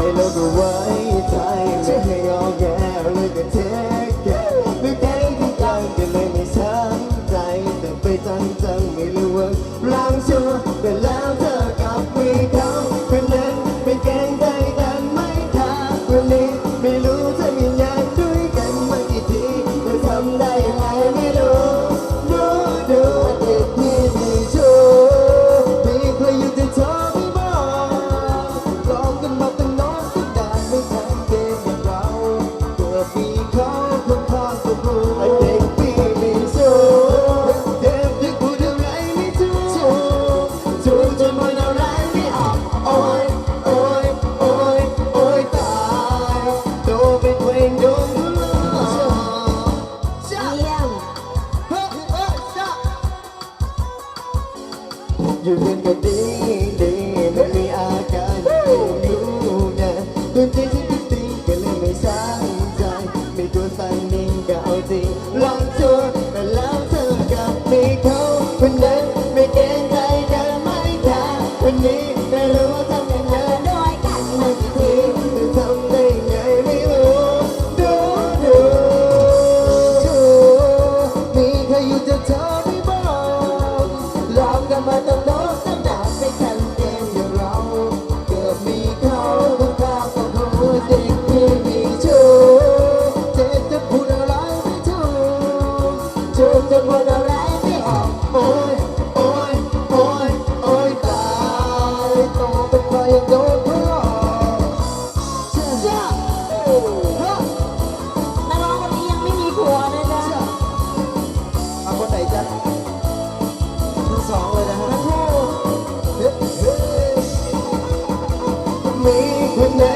ให้เราก็ไว้ใจไม่ให้งอแงเลยก็เทคแคร์ไม่ได้ที่กลางก็เลยไม่ช้ำใจแต่ไปจังจัไม่รู้ว่าร่างชั่ว อยู่เย็นก็ดีดีไม่มีอาการรู้นะตัวจริงที่ติดติก็เลยไม่สายใจ ไม่ตัวฟันนิ่งก็เอาจริงลองชัวร์แต่แล้วเธอกับมีเขาคนนั้นไม่เกรงใจกันไม่ท้าวันนี้ได้รู้ว่า me